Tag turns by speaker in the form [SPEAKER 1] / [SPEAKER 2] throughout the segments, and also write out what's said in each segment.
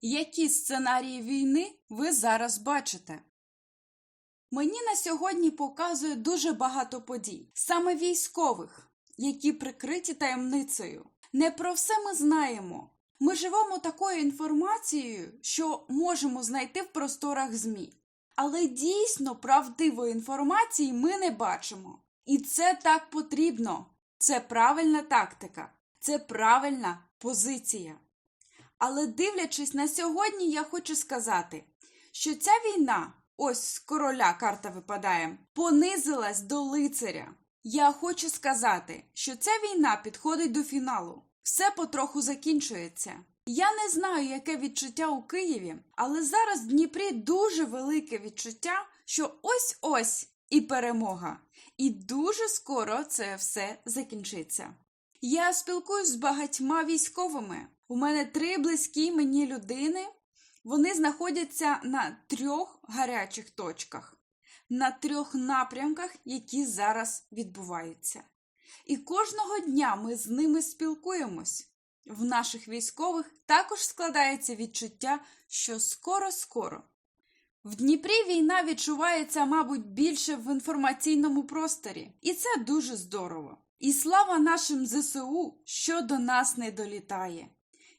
[SPEAKER 1] Які сценарії війни ви зараз бачите? Мені на сьогодні показує дуже багато подій, саме військових, які прикриті таємницею. Не про все ми знаємо. Ми живемо такою інформацією, що можемо знайти в просторах ЗМІ. Але дійсно правдивої інформації ми не бачимо. І це так потрібно. Це правильна тактика, це правильна позиція. Але дивлячись на сьогодні, я хочу сказати, що ця війна, ось з короля карта випадає, понизилась до лицаря. Я хочу сказати, що ця війна підходить до фіналу. Все потроху закінчується. Я не знаю, яке відчуття у Києві, але зараз в Дніпрі дуже велике відчуття, що ось-ось і перемога. І дуже скоро це все закінчиться. Я спілкуюсь з багатьма військовими. У мене три близькі мені людини. Вони знаходяться на трьох гарячих точках, на трьох напрямках, які зараз відбуваються. І кожного дня ми з ними спілкуємось. В наших військових також складається відчуття, що скоро-скоро. В Дніпрі війна відчувається, мабуть, більше в інформаційному просторі, і це дуже здорово. І слава нашим ЗСУ, що до нас не долітає.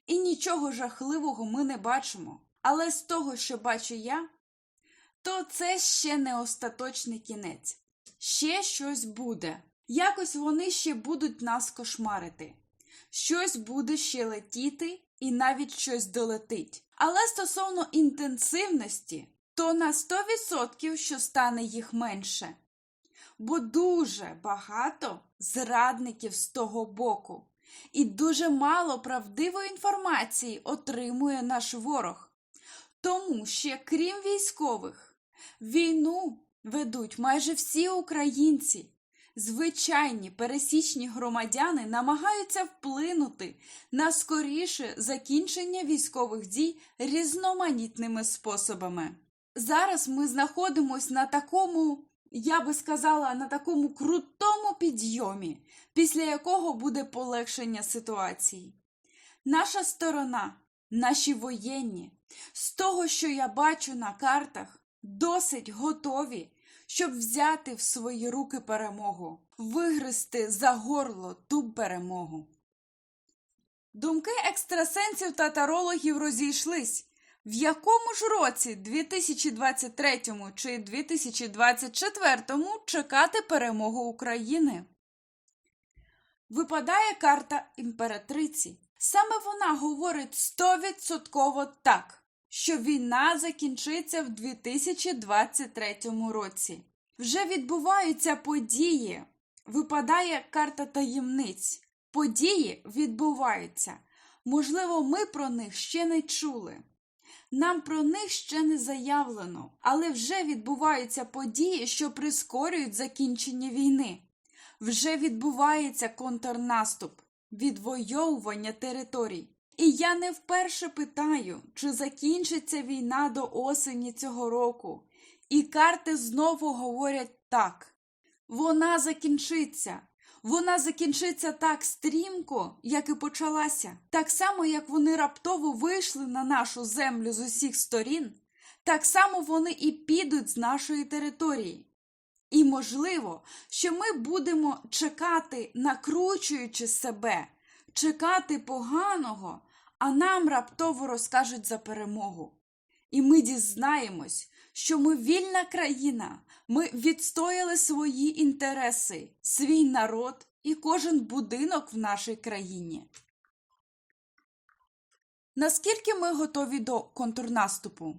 [SPEAKER 1] І нічого жахливого ми не бачимо. Але з того, що бачу я, то це ще не остаточний кінець. Ще щось буде. Якось вони ще будуть нас кошмарити. Щось буде ще летіти і навіть щось долетить. Але стосовно інтенсивності, то на 100% що стане їх менше. Бо дуже багато зрадників з того боку, і дуже мало правдивої інформації отримує наш ворог. Тому ще, крім військових, війну ведуть майже всі українці. Звичайні пересічні громадяни намагаються вплинути на скоріше закінчення військових дій різноманітними способами. Зараз ми знаходимося на такому, я би сказала, на такому крутому підйомі, після якого буде полегшення ситуації. Наша сторона, наші воєнні, з того, що я бачу на картах, досить готові щоб взяти в свої руки перемогу, вигризти за горло ту перемогу. Думки екстрасенсів та тарологів розійшлись. В якому ж році 2023 чи 2024 чекати перемогу України? Випадає карта імператриці. Саме вона говорить стовідсотково так що війна закінчиться в 2023 році. Вже відбуваються події. Випадає карта таємниць. Події відбуваються. Можливо, ми про них ще не чули. Нам про них ще не заявлено, але вже відбуваються події, що прискорюють закінчення війни. Вже відбувається контрнаступ, відвоювання територій. І я не вперше питаю, чи закінчиться війна до осені цього року. І карти знову говорять так. Вона закінчиться. Вона закінчиться так стрімко, як і почалася. Так само, як вони раптово вийшли на нашу землю з усіх сторін, так само вони і підуть з нашої території. І можливо, що ми будемо чекати, накручуючи себе, чекати поганого а нам раптово розкажуть за перемогу. І ми дізнаємось, що ми вільна країна, ми відстояли свої інтереси, свій народ і кожен будинок в нашій країні. Наскільки ми готові до контрнаступу?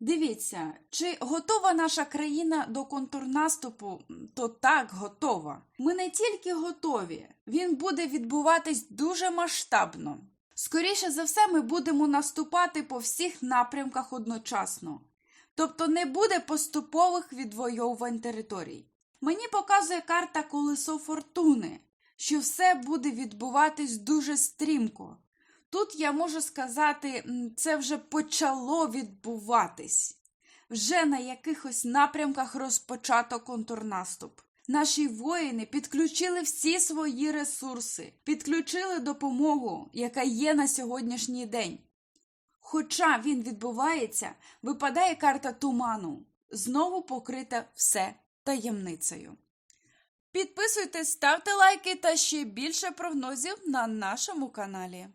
[SPEAKER 1] Дивіться, чи готова наша країна до контрнаступу, то так готова. Ми не тільки готові, він буде відбуватись дуже масштабно. Скоріше за все, ми будемо наступати по всіх напрямках одночасно. Тобто не буде поступових відвоювань територій. Мені показує карта Колесо Фортуни, що все буде відбуватись дуже стрімко. Тут я можу сказати, це вже почало відбуватись. Вже на якихось напрямках розпочато контрнаступ. Наші воїни підключили всі свої ресурси, підключили допомогу, яка є на сьогоднішній день. Хоча він відбувається, випадає карта туману, знову покрита все таємницею. Підписуйтесь, ставте лайки та ще більше прогнозів на нашому каналі.